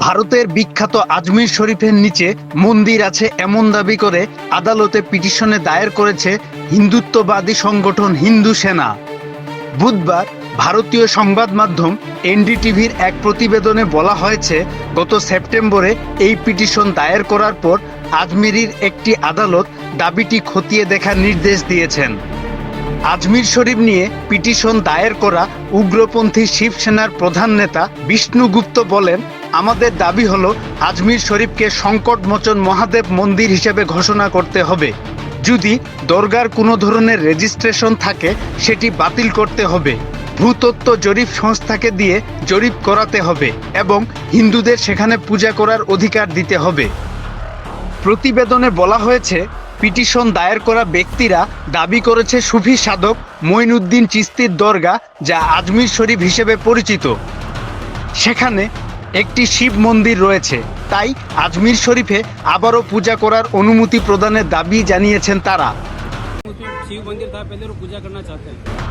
ভারতের বিখ্যাত আজমির শরীফের নিচে মন্দির আছে এমন দাবি করে আদালতে পিটিশনে দায়ের করেছে হিন্দুত্ববাদী সংগঠন হিন্দু সেনা। বুধবার ভারতীয় সংবাদ মাধ্যম এনডিটিভির এক প্রতিবেদনে বলা হয়েছে, গত সেপ্টেম্বরে এই পিটিশন দায়ের করার পর আজমিরির একটি আদালত দাবিটি খতিয়ে দেখার নির্দেশ দিয়েছেন। আজমির শরীফ নিয়ে পিটিশন দায়ের করা উগ্রপন্থী শিবসেনার প্রধান নেতা বিষ্ণুগুপ্ত বলেন আমাদের দাবি হলো, আজমির শরীফকে সংকটমোচন মহাদেব মন্দির হিসেবে ঘোষণা করতে হবে। যদি দরগার কোনো ধরনের রেজিস্ট্রেশন থাকে, সেটি বাতিল করতে হবে। ভূতত্ত্ব জরিপ সংস্থাকে দিয়ে জরিপ করাতে হবে এবং হিন্দুদের সেখানে পূজা করার অধিকার দিতে হবে। প্রতিবেদনে বলা হয়েছে, পিটিশন দায়ের করা ব্যক্তিরা দাবি করেছে সুফি সাধক মঈনুদ্দিন চিস্তির দরগা, যা আজমির শরীফ হিসেবে পরিচিত। সেখানে একটি শিব মন্দির রয়েছে। তাই আজমির শরীফে আবারও পূজা করার অনুমতি প্রদানের দাবি জানিয়েছেন তারা।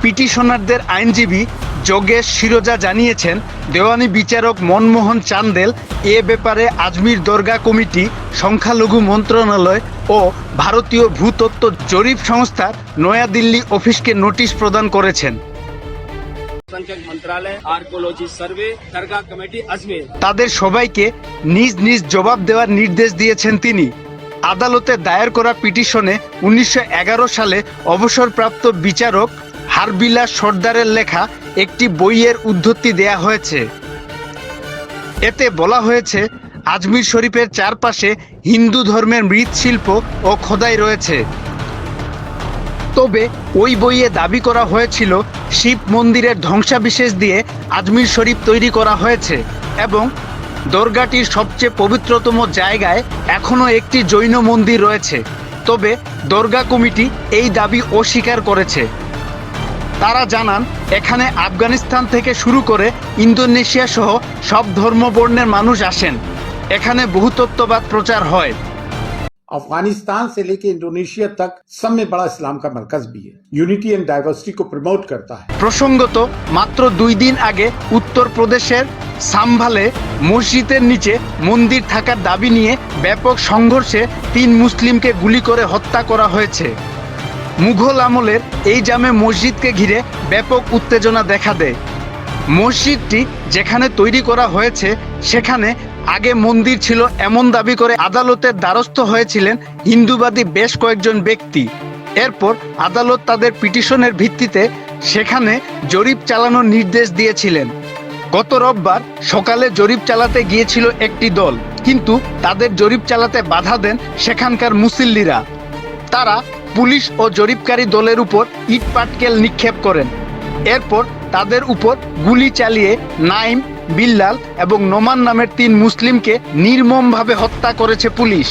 পিটিশনারদের আইনজীবী যোগেশ শিরোজা জানিয়েছেন, দেওয়ানি বিচারক মনমোহন চান্দেল এ ব্যাপারে আজমির দরগা কমিটি, সংখ্যালঘু মন্ত্রণালয় ও ভারতীয় ভূতত্ত্ব জরিপ সংস্থার নয়াদিল্লি অফিসকে নোটিশ প্রদান করেছেন। অল্পসংখ্যক মন্ত্রালয় আর্কোলজি সার্ভে দরগা কমিটি আজমের। তাদের সবাইকে নিজ নিজ জবাব দেওয়ার নির্দেশ দিয়েছেন তিনি। আদালতে দায়ের করা পিটিশনে উনিশশো এগারো সালে অবসরপ্রাপ্ত বিচারক হারবিলা সর্দারের লেখা একটি বইয়ের উদ্ধৃতি দেয়া হয়েছে। এতে বলা হয়েছে, আজমির শরীফের চারপাশে হিন্দু ধর্মের মৃৎশিল্প ও খোদাই রয়েছে। তবে ওই বইয়ে দাবি করা হয়েছিল, শিব মন্দিরের ধ্বংসাবিশেষ দিয়ে আজমির শরীফ তৈরি করা হয়েছে এবং দরগাটির সবচেয়ে পবিত্রতম জায়গায় এখনও একটি জৈন মন্দির রয়েছে। তবে দরগা কমিটি এই দাবি অস্বীকার করেছে। তারা জানান, এখানে আফগানিস্তান থেকে শুরু করে ইন্দোনেশিয়া সহ সব ধর্মবর্ণের মানুষ আসেন। এখানে বহুতত্ত্ববাদ প্রচার হয়। अफगानिस्तान से लेकर इंडोनेशिया तक सब में बड़ा इस्लाम का मरकज भी है यूनिटी एंड डाइवर्सिटी को प्रमोट करता है প্রসঙ্গত মাত্র দুই দিন আগে উত্তরপ্রদেশের সাম্ভালে মসজিদের নিচে মন্দির থাকার দাবি নিয়ে ব্যাপক সংঘর্ষে তিন মুসলিমকে গুলি করে হত্যা করা হয়েছে মুঘল আমলের এই জামে মসজিদকে ঘিরে ব্যাপক উত্তেজনা দেখা দেয় মসজিদটি যেখানে তৈরি করা হয়েছে সেখানে আগে মন্দির ছিল এমন দাবি করে আদালতের দ্বারস্থ হয়েছিলেন হিন্দুবাদী বেশ কয়েকজন ব্যক্তি। এরপর আদালত তাদের পিটিশনের ভিত্তিতে সেখানে জরিপ চালানোর নির্দেশ দিয়েছিলেন। গত রোববার সকালে জরিপ চালাতে গিয়েছিল একটি দল, কিন্তু তাদের জরিপ চালাতে বাধা দেন সেখানকার মুসল্লিরা। তারা পুলিশ ও জরিপকারী দলের উপর ইট পাটকেল নিক্ষেপ করেন। এরপর তাদের উপর গুলি চালিয়ে নাইম, বিল্লাল এবং নোমান নামের তিন মুসলিমকে নির্মমভাবে হত্যা করেছে পুলিশ।